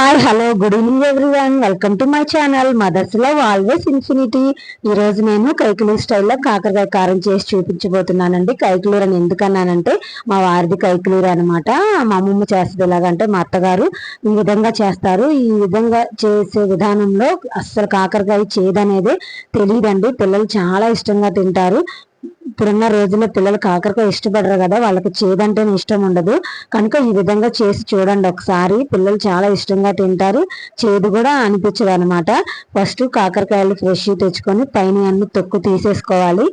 Hi hello good evening everyone welcome to my channel mother's love always infinity ఈ రోజు నేను కైకులూరు స్టైల్లో కాకరకాయ కారం చేసి చూపించబోతున్నానండి. కైకులూరు అని ఎందుకన్నానంటే మా వారిది కైకులూరు అనమాట మా అమ్మమ్మ చేస్తుంది ఎలాగంటే మా అత్తగారు ఈ విధంగా చేస్తారు. ఈ విధంగా చేసే విధానంలో అస్సలు కాకరకాయ చేదనేది తెలియదండి పిల్లలు చాలా ఇష్టంగా తింటారు. ఇప్పుడున్న రోజుల్లో పిల్లలు కాకరకాయ ఇష్టపడరు కదా వాళ్ళకి చేదంటేనే ఇష్టం ఉండదు. కనుక ఈ విధంగా చేసి చూడండి ఒకసారి. పిల్లలు చాలా ఇష్టంగా తింటారు. చేదు కూడా అనిపించదు అనమాట ఫస్ట్ కాకరకాయలు ఫ్రెష్ తెచ్చుకొని పైన అన్ని తొక్కు తీసేసుకోవాలి.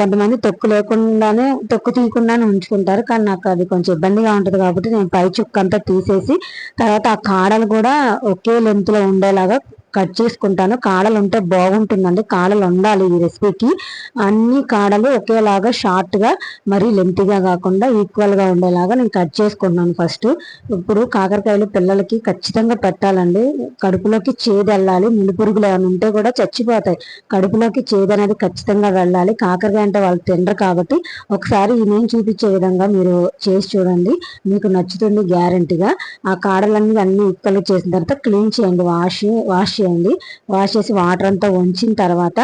కొంతమంది తొక్కు లేకుండానే తొక్కు తీయకుండానే ఉంచుకుంటారు. కానీ నాకు అది కొంచెం ఇబ్బందిగా ఉంటుంది కాబట్టి నేను పై చుక్క అంతా తీసేసి తర్వాత ఆ కాడలు కూడా ఒకే లెంత్లో ఉండేలాగా కట్ చేసుకుంటాను. కాడలు ఉంటే బాగుంటుందండి. కాడలు ఉండాలి ఈ రెసిపీకి. అన్ని కాడలు ఒకేలాగా షార్ట్గా మరీ లెంతిగా కాకుండా ఈక్వల్గా ఉండేలాగా నేను కట్ చేసుకుంటున్నాను ఫస్ట్. ఇప్పుడు కాకరకాయలు పిల్లలకి ఖచ్చితంగా పెట్టాలండి. కడుపులోకి చేదు వెళ్ళాలి పురుగులు ఏమైనా ఉంటే కూడా చచ్చిపోతాయి. కడుపులోకి చేదు అనేది ఖచ్చితంగా వెళ్ళాలి. కాకరకాయ అంటే వాళ్ళు తినరు కాబట్టి ఒకసారి నేను చూపించే విధంగా మీరు చేసి చూడండి. మీకు నచ్చుతుంది గ్యారంటీగా. ఆ కాడలన్నీ అన్ని ఈక్వల్గా చేసిన తర్వాత క్లీన్ చేయండి. వాష్ వాష్ చేయండి. వాష్ చేసి వాటర్ అంతా వంచిన తర్వాత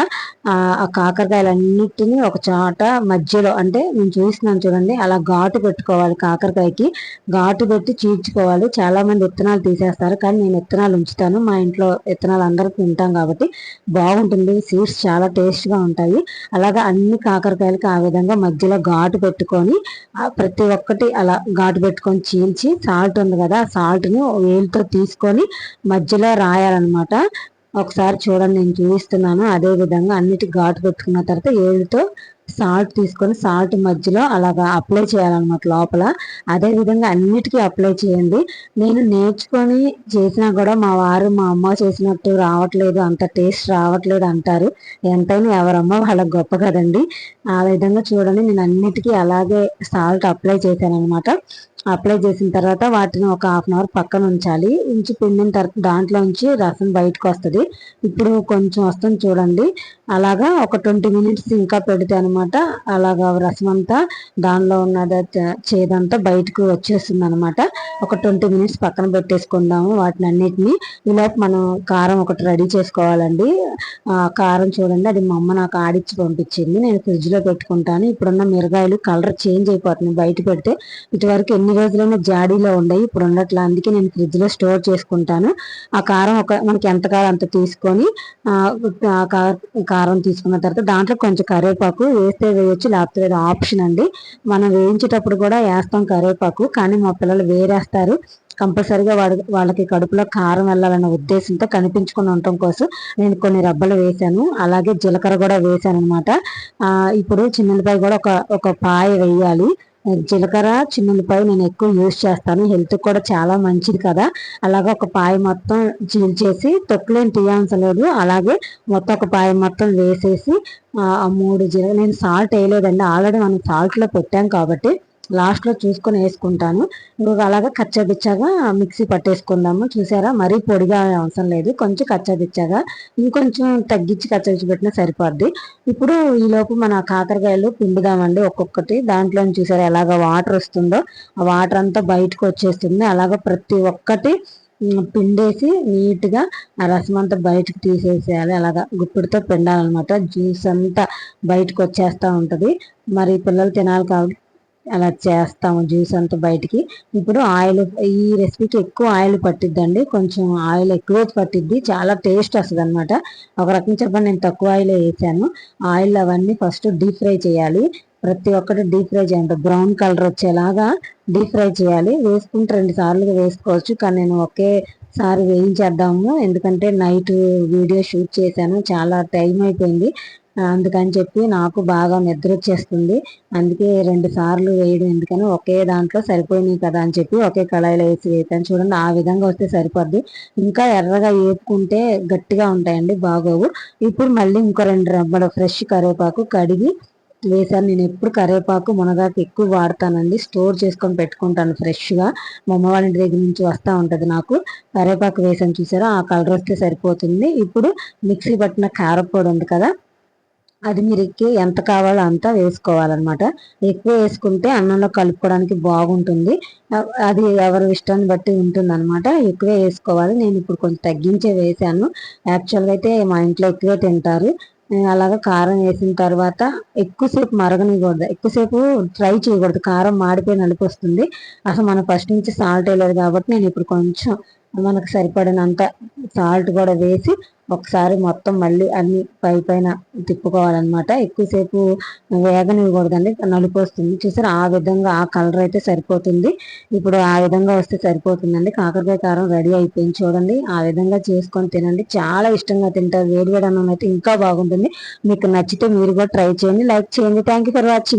ఆ కాకరకాయలన్నిటినీ ఒక చాట మధ్యలో అంటే నేను చూస్తున్నాను చూడండి అలా ఘాటు పెట్టుకోవాలి కాకరకాయకి. ఘాటు పెట్టి చీల్చుకోవాలి. చాలామంది విత్తనాలు తీసేస్తారు కానీ నేను విత్తనాలు ఉంచుతాను. మా ఇంట్లో విత్తనాలు అందరూ తింటాం కాబట్టి బాగుంటుంది. సీడ్స్ చాలా టేస్ట్గా ఉంటాయి. అలాగా అన్ని కాకరకాయలకి ఆ విధంగా మధ్యలో ఘాటు పెట్టుకొని ప్రతి ఒక్కటి అలా ఘాటు పెట్టుకొని చీల్చి సాల్ట్ ఉంది కదా ఆ సాల్ట్ని వేలుతో తీసుకొని మధ్యలో రాయాలన్నమాట. ఒకసారి చూడండి నేను చూపిస్తున్నాను. అదే విధంగా అన్నిటి ఘాటు పెట్టుకున్న తర్వాత ఏళ్ళతో సాల్ట్ తీసుకొని సాల్ట్ మధ్యలో అలాగా అప్లై చేయాలన్నమాట లోపల. అదే విధంగా అన్నిటికీ అప్లై చేయండి. నేను నేర్చుకొని చేసినా కూడా మా వారు మా అమ్మ చేసినట్టు రావట్లేదు అంత టేస్ట్ రావట్లేదు అంటారు. ఎంతైనా ఎవరమ్మ వాళ్ళకి గొప్ప కదండి. ఆ విధంగా చూడండి నేను అన్నిటికీ అలాగే సాల్ట్ అప్లై చేశాను అనమాట అప్లై చేసిన తర్వాత వాటిని ఒక హాఫ్ అన్ అవర్ పక్కన ఉంచాలి. ఉంచి పిండిన తర్వాత దాంట్లో ఉంచి రసం బయటకు వస్తుంది. ఇప్పుడు కొంచెం వస్తుంది చూడండి. అలాగా ఒక ట్వంటీ మినిట్స్ ఇంకా పెడితే అనమాట అలాగా రసం అంతా దానిలో ఉన్న చేదంతా బయటకు వచ్చేస్తుంది అనమాట ఒక ట్వంటీ మినిట్స్ పక్కన పెట్టేసుకుందాము వాటిని అన్నిటిని ఈలోపు మనం కారం ఒకటి రెడీ చేసుకోవాలండి. కారం చూడండి అది మా అమ్మ నాకు ఆడిచ్చి పంపించింది. నేను ఫ్రిడ్జ్లో పెట్టుకుంటాను. ఇప్పుడున్న మిరగాయలు కలర్ చేంజ్ అయిపోతుంది బయట పెడితే. ఇటువరకు ఎన్ని రోజులైనా జాడీలో ఉండవు ఇప్పుడు ఉండట్లా అందుకే నేను ఫ్రిడ్జ్లో స్టోర్ చేసుకుంటాను. ఆ కారం ఒక మనకి ఎంత కాలం అంత తీసుకొని కారం తీసుకున్న తర్వాత దాంట్లో కొంచెం కరివేపాకు వేస్తే వేయచ్చు లేకపోతే ఆప్షన్ అండి. మనం వేయించేటప్పుడు కూడా వేస్తాం కరివేపాకు కానీ మా పిల్లలు వేరేస్తారు. కంపల్సరిగా వాడి వాళ్ళకి కడుపులో కారం వెళ్ళాలన్న ఉద్దేశంతో కనిపించుకుని ఉండటం కోసం నేను కొన్ని రబ్బలు వేశాను. అలాగే జీలకర్ర కూడా వేశాను అనమాట ఇప్పుడు చిన్నపాయ కూడా ఒక ఒక పాయ వేయాలి. జీలకర్ర చిన్నులపాయ నేను ఎక్కువ యూజ్ చేస్తాను. హెల్త్ కూడా చాలా మంచిది కదా. అలాగే ఒక పాయ మొత్తం చీల్చేసి తొక్కులేని తీయాల్సిన లేదు. అలాగే మొత్తం ఒక పాయ మొత్తం వేసేసి ఆ మూడు జీలకర్ర నేను సాల్ట్ వేయలేదండి. ఆల్రెడీ మనం సాల్ట్లో పెట్టాం కాబట్టి లాస్ట్లో చూసుకొని వేసుకుంటాను. ఇంకొక అలాగా కచ్చబిచ్చగా మిక్సీ పట్టేసుకుందాము. చూసారా? మరీ పొడిగా అవసరం లేదు. కొంచెం కచ్చబిచ్చగా ఇంకొంచెం తగ్గించి కచ్చబిచ్చి పెట్టినా సరిపోద్ది. ఇప్పుడు ఈలోపు మన కాకరకాయలు పిండుదామండి ఒక్కొక్కటి. దాంట్లో చూసారా ఎలాగ వాటర్ వస్తుందో? ఆ వాటర్ అంతా బయటకు వచ్చేస్తుంది. అలాగ ప్రతి ఒక్కటి పిండేసి నీట్గా ఆ రసం అంతా బయటకు తీసేసేయాలి. అలాగా గుప్పిడితో పిండాలన్నమాట. జ్యూస్ అంతా బయటకు వచ్చేస్తూ ఉంటుంది. మరి పిల్లలు తినాలి కాబట్టి అలా చేస్తాము జ్యూస్ అంతా బయటికి. ఇప్పుడు ఆయిల్ ఈ రెసిపీకి ఎక్కువ ఆయిల్ పట్టిద్దండి. కొంచెం ఆయిల్ ఎక్కువ పట్టిద్ది. చాలా టేస్ట్ వస్తుంది అనమాట ఒక రకం చెప్పండి నేను తక్కువ ఆయిల్ వేసాను. ఆయిల్ అవన్నీ ఫస్ట్ డీప్ ఫ్రై చేయాలి. ప్రతి ఒక్కటి డీప్ ఫ్రై చేయండి బ్రౌన్ కలర్ వచ్చేలాగా డీప్ ఫ్రై చేయాలి. వేసుకుంటే రెండు సార్లు వేసుకోవచ్చు. కానీ నేను ఒకే సారి వేయించేద్దాము. ఎందుకంటే నైట్ వీడియో షూట్ చేశాను. చాలా టైం అయిపోయింది. అందుకని చెప్పి నాకు బాగా నిద్ర వచ్చేస్తుంది. అందుకే రెండు సార్లు వేయడం ఎందుకని ఒకే దాంట్లో సరిపోయినాయి కదా అని చెప్పి ఒకే కళాయిలో వేసి వేసాను చూడండి ఆ విధంగా వస్తే సరిపోద్ది. ఇంకా ఎర్రగా వేపుకుంటే గట్టిగా ఉంటాయండి బాగోవు. ఇప్పుడు మళ్ళీ ఇంకో రెండు రబ్బల ఫ్రెష్ కరివేపాకు కడిగి వేసాను నేను ఎప్పుడు కరివేపాకు మునగాకు ఎక్కువ వాడతానండి. స్టోర్ చేసుకొని పెట్టుకుంటాను ఫ్రెష్గా. మా అమ్మ వాళ్ళ ఇంటి దగ్గర నుంచి వస్తూ ఉంటుంది నాకు. కరివేపాకు వేసాను చూసారా? ఆ కలర్ వస్తే సరిపోతుంది. ఇప్పుడు మిక్సీ పట్టిన కారపొడి ఉంది కదా అది మీరు ఎంత కావాలో అంత వేసుకోవాలన్నమాట. ఎక్కువ వేసుకుంటే అన్నంలో కలుపుకోవడానికి బాగుంటుంది. అది ఎవరి ఇష్టాన్ని బట్టి ఉంటుంది అనమాట ఎక్కువే వేసుకోవాలి. నేను ఇప్పుడు కొంచెం తగ్గించే వేసాను. యాక్చువల్గా అయితే మా ఇంట్లో ఎక్కువే తింటారు. అలాగా కారం వేసిన తర్వాత ఎక్కువసేపు మరగనికూడదు ఎక్కువసేపు ఫ్రై చేయకూడదు. కారం మాడిపోయి నలిపి వస్తుంది అసలు మనం ఫస్ట్ నుంచి సాల్ట్ వేయలేదు కాబట్టి నేను ఇప్పుడు కొంచెం మనకు సరిపడినంత సాల్ట్ కూడా వేసి ఒకసారి మొత్తం మళ్ళీ అన్ని పై పైన తిప్పుకోవాలన్నమాట. ఎక్కువసేపు వేగనివ్వకూడదండి నలుపు వస్తుంది చూసారు ఆ విధంగా ఆ కలర్ అయితే సరిపోతుంది. ఇప్పుడు ఆ విధంగా వస్తే సరిపోతుందండి. కాకరకాయ కారం రెడీ అయిపోయింది చూడండి. ఆ విధంగా చేసుకొని తినండి. చాలా ఇష్టంగా తింటారు. వేడి వేడి అన్నం అయితే ఇంకా బాగుంటుంది. మీకు నచ్చితే మీరు కూడా ట్రై చేయండి లైక్ చేయండి. Thank for watching